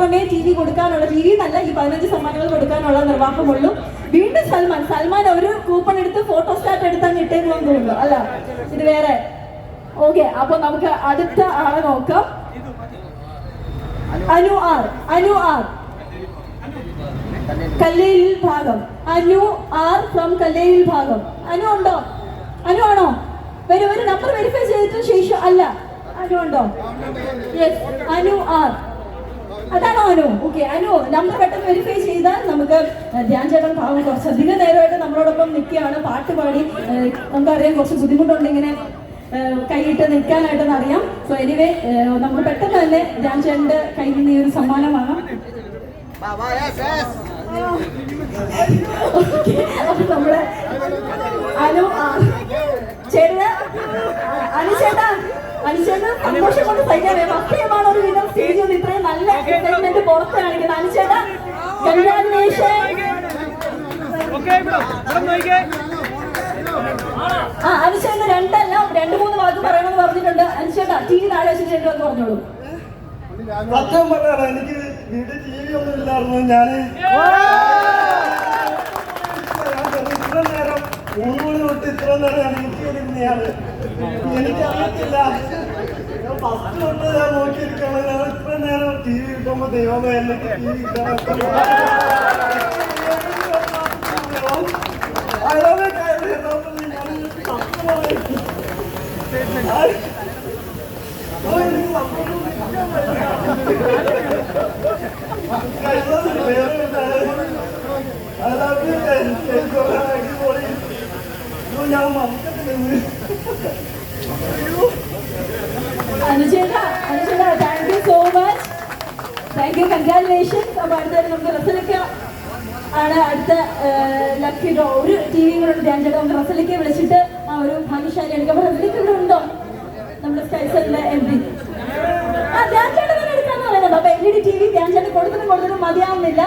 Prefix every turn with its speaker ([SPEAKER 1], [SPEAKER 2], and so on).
[SPEAKER 1] മാത്രമേ T V കൊടുക്കാനുള്ള T V എന്നല്ല ഈ പതിനഞ്ച് സമ്മാനങ്ങൾ കൊടുക്കാനുള്ള നിർവാഹമുള്ളൂ. വീണ്ടും സൽമാൻ സൽമാൻ ഒരു കൂപ്പൺ എടുത്ത് ഫോട്ടോ സ്റ്റാറ്റ് എടുത്താൽ കിട്ടേന്ന് തോന്നുന്നു അല്ല? ഇത് വേറെ. ഓക്കെ അപ്പൊ നമുക്ക് അടുത്ത ആളെ നോക്കാം. Anu R Anu R. കല്ലേയിൽ ഭാഗം. അനു ആർ ഫ്രം കല്ലേയിൽ ഭാഗം. അനു ഉണ്ടോ? അനു ആണോ? വരും ഒരു നമ്പർ വെരിഫൈ ചെയ്തിട്ട് ശേഷം അല്ല അനു ഉണ്ടോ? Yes Anu R. അതാണോ അനു. ഓക്കെ അനു നമ്പർ പെട്ടെന്ന് വെരിഫൈ ചെയ്താൽ നമുക്ക് ധ്യാൻ ചേട്ടൻ പാവം കുറച്ചധികം നേരമായിട്ട് നമ്മളോടൊപ്പം നിൽക്കുകയാണ്. പാട്ട് പാടി നമുക്കറിയാം കുറച്ച് ബുദ്ധിമുട്ടുണ്ട് ഇങ്ങനെ കൈയിട്ട് നിൽക്കാനായിട്ടെന്ന് അറിയാം. സോ എനിവേ നമുക്ക് പെട്ടെന്ന് തന്നെ ധ്യാൻ ചേട്ടന്റെ കയ്യിൽ നിന്ന് ഈ ഒരു സമ്മാനം വാങ്ങാം. ഓക്കേ, അനു നമ്മൾ അനു ആ, അനുചേട്ടൻ സന്തോഷം കൊണ്ട് സഹിക്കാൻ മക്കളെയാണ് ഒരു വിധം സ്റ്റേജിൽ നിന്ന് ഇത്രയും നല്ല എക്സൈറ്റ്മെന്റ് പുറത്ത് കാണിക്കുന്നത്. കൺഗ്രാജുലേഷൻ ആ രണ്ടല്ല രണ്ട് മൂന്ന് വാക്ക് പറയണമെന്ന് പറഞ്ഞിട്ടുണ്ട്. അനുശേന ടി വി താഴെ വെച്ചിട്ട് രണ്ട് വാക്ക് പറഞ്ഞോളൂ.
[SPEAKER 2] സത്യം പറയാറ് എനിക്ക് വീട്ടിൽ ടി വി ഒന്നും ഇല്ലായിരുന്നു ഞാൻ ഇത്ര നേരം മൂന്ന് മണി തൊട്ട് ഇത്ര നേരം ഞാൻ എനിക്കിരുന്നയാണ് എനിക്ക് അറിയത്തില്ല ഞാൻ ഫസ്റ്റ് തൊട്ട് ഞാൻ നോക്കിയിരിക്കണം ഞാൻ ഇത്ര നേരം ടി വി കിട്ടുമ്പോ ദൈവമേ എനിക്ക് ടി വി ഞാൻ മറക്കത്തില്ല
[SPEAKER 1] അനുചേട്ടാ അനുചേട്ടാ thank you so much thank you congratulations അപ്പൊ അടുത്തായിട്ട് നമുക്ക് അടുത്ത ലക്കി ഡ്രോ ഒരു ടി വി കൂടെ ധ്യാൻ ചേട്ടാ വിളിച്ചിട്ട് ഒരു ഭാഗ്യശാലി എടുക്കാം അപ്പൊ നമ്മുടെ സ്കൈസറിന്റെ എം പി ആ ധ്യാൻ ചേട്ടൻ തന്നെ എടുക്കാന്ന് പറയുന്നത് അപ്പൊ L E D T V Dhyan ചേട്ടൻ കൊടുത്തിട്ടും മതിയാവുന്നില്ല.